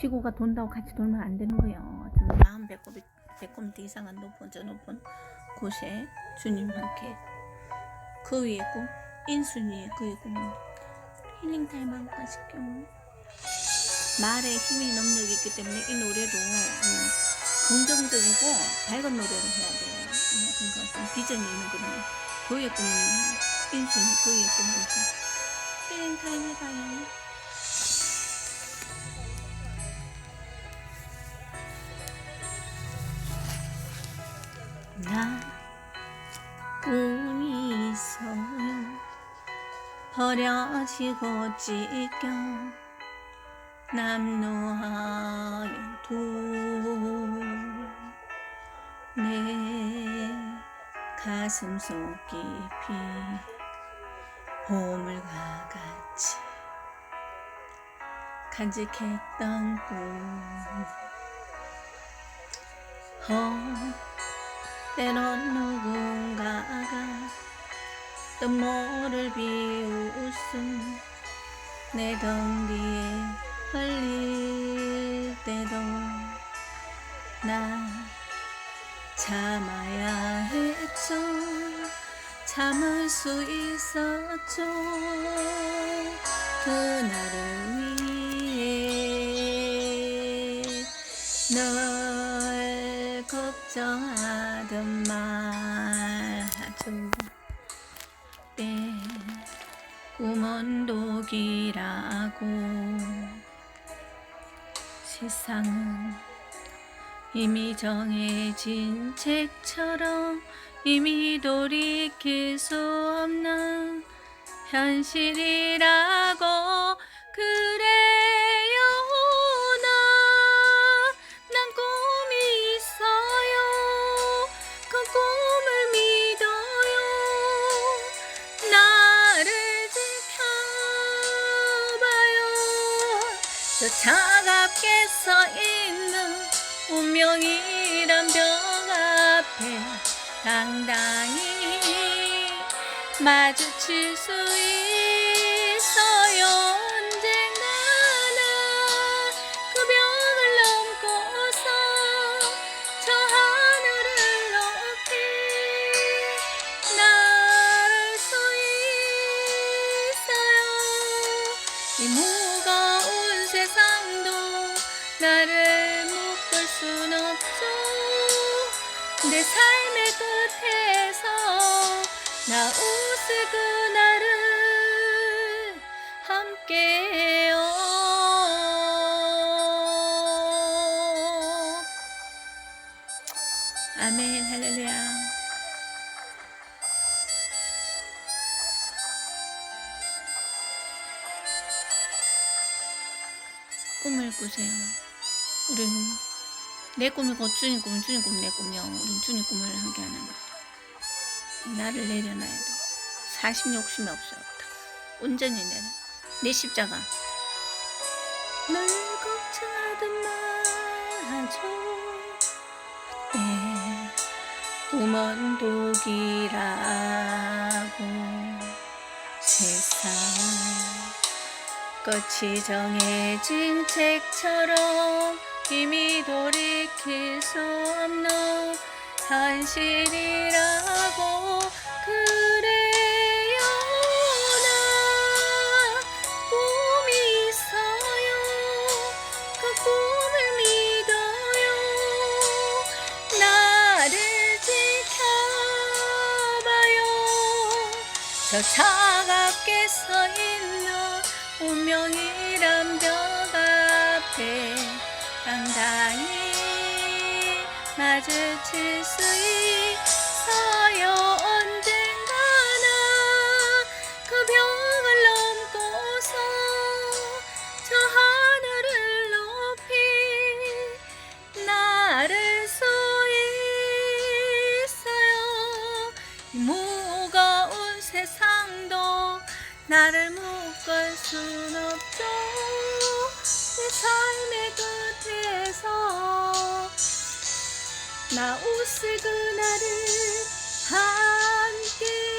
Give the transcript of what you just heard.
지구가 돈다고 같이 돌면 안 되는 거예요. 저 마음 배꼽 배꼽 이상한 높은 저 높은 곳에 주님 함께 그 위에 꿈 인순이의 그의 꿈은 힐링 타임 하고 가실게요. 말에 힘이 능력이 있기 때문에 이 노래도 음, 긍정적이고 밝은 노래를 해야 돼요. 음, 그러니까 좀 비전이 있는 거는 그의 꿈은 인순이 그의 꿈을 힐링 타임 해봐요. 나 꿈이 있어요. 버려지고 찢겨 남노하여 둘내 가슴 속 깊이 보물과 같이 간직했던 꿈. 어, 때론 누군가가 뜬모를 비웃음 내등 뒤에 흘릴 때도 나 참아야 했죠. 참을 수 있었죠. 그날을 위해 널 걱정하 던 말하죠 때 꿈은 독이라고 세상은 이미 정해진 책처럼 이미 돌이킬 수 없는 현실이라고 그래 차갑게 서 있는 운명이란 벽 앞에 당당히 마주칠 수 있어 나를 묶을 순 없죠. 내 삶의 끝에서 나 웃을 그날을 함께해요. 아멘. 할렐루야. 꿈을 꾸세요 우리는 내 꿈이 곧 주님 꿈, 주님 꿈, 내 꿈이요. 우린 주님 꿈을 함께 하는 거야. 나를 내려놔야 돼. 사심 욕심이 없어. 다 온전히 내려. 내 십자가. 널 걱정하든 마죠. 때 꿈은 독이라고 세상은 끝이 정해진 책처럼 이미 돌이킬 수 없는 현실이라고 그래요. 나 꿈이 있어요. 그 꿈을 믿어요. 나를 지켜봐요. 저 차갑게 서 있는 운명이 마주칠 수 있어요 언젠가나 그 벽을 넘고서 저 하늘을 높이 나를 수 있어요 이 무거운 세상도 나를 묶을 순 없죠. 내 삶의 끝에서 나 웃을 그날을 함께